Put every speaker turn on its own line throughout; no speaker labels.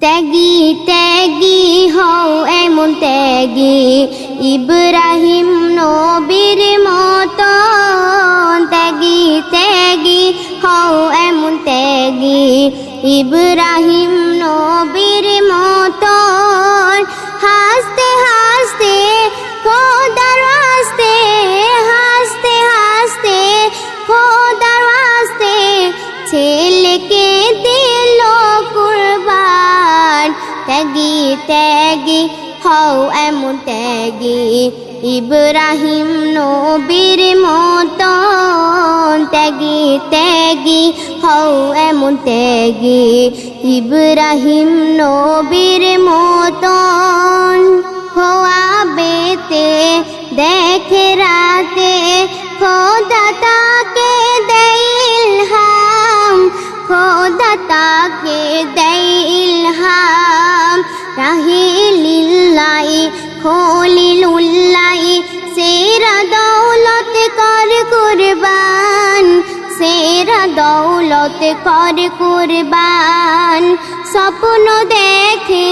ত্যাগী ত্যাগী হও, এমন ত্যাগী। ইব্রাহিম নবীর মতো ত্যাগী ত্যাগী হও, এমন ত্যাগী। ইব্রাহিম নবীর মতো ত্যাগী, হও এমন ত্যাগী। ইব্রাহিম নবীর মতো ত্যাগী ত্যাগী, হও এমন ত্যাগী। ইব্রাহিম নবীর মতন হওয়া বেতে দেখে রাতে খোদা তাকে দেয় ইলহাম খোদা তাকে রাহিলিল্লাই খলিলুল্লাই সেরা দৌলত কর কুরবান সেরা দৌলত কর কুরবান স্বপ্ন দেখে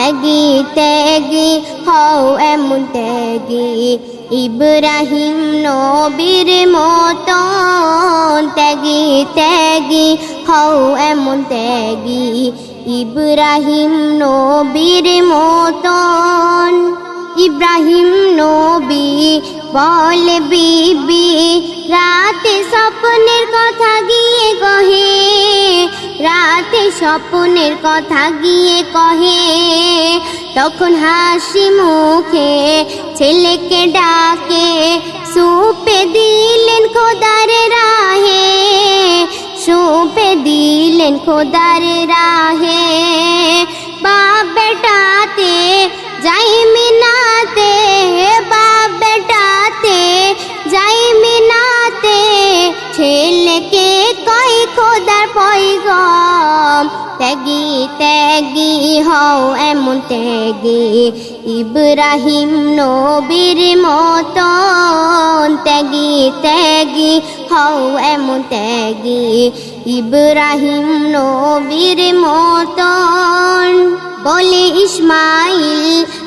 ত্যাগী ত্যাগী হও এমন ত্যাগী ইব্রাহিম নবীর মতো ত্যাগী ত্যাগী হও এমন ত্যাগী ইব্রাহিম নবীর মতন ইব্রাহিম নবী বলে বিবি রাতে স্বপ্নের স্বপ্নের কথা গিয়ে কহে, তখন হাসি মুখে ছেলেকে ডাকে, সুপে দিলেন খোদার রাহে, সুপে দিলেন খোদার রাহে। বাপ বেটাতে, যাই মিনাতে, বাপ ত্যাগী ত্যাগী হও এমন ত্যাগী। ইব্রাহিম নবীর মতো ত্যাগী ত্যাগী হও এমন ত্যাগী। ইব্রাহিম নবীর মতন বলে ইসমাইল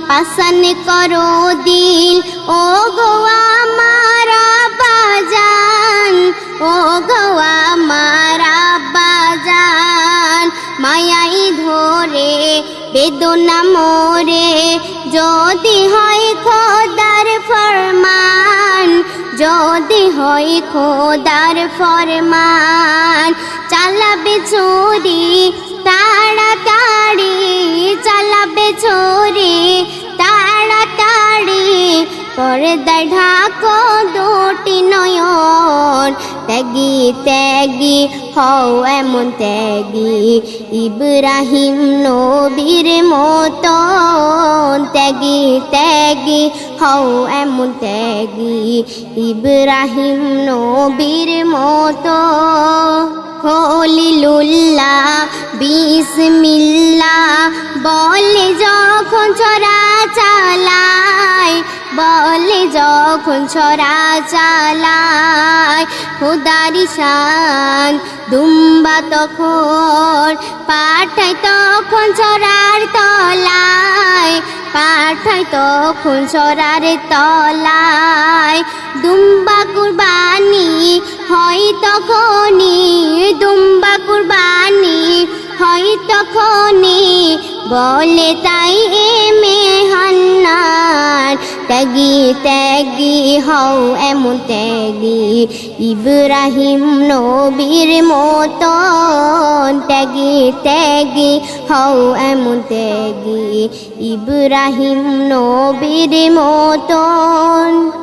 পাসন করো দিল। ও গোয়া মারা বাজান ও গোয়া মারা বেদনা মোরে। যদি হয় খোদার ফরমান, যদি হয় খোদার ফরমান, চালাবে চুরি, তাড়াতাড়ি, চালাবে চুরি, তাড়াতাড়ি। পর্দায় ঢাকো দুটি নয়ন ত্যাগী ত্যাগী, হও এমন ত্যাগী। ইব্রাহিম নবীর মতো ত্যাগী ত্যাগী, হও এমন ত্যাগী। ইব্রাহিম নবীর মতো হলিলুল্লাহ বিসমিল্লাহ, বলে যখন ছড়া চালায়, বলে যখন ছড়া চালায় খুদারি শান দুম্বা তখন পাঠায় তখন ছড়ার তলায়, পাঠায় তখন ছড়ার তলায়। দুম্বা কুরবানি হয় তখনই, দুম্বা কুরবানি হয় তখনই। বলে তাই এ মেহান্নার ত্যাগী ত্যাগী হও এমন ত্যাগী। ইব্রাহিম নবীর মতো ত্যাগী ত্যাগী হও এমন ত্যাগী। ইব্রাহিম নবীর মতন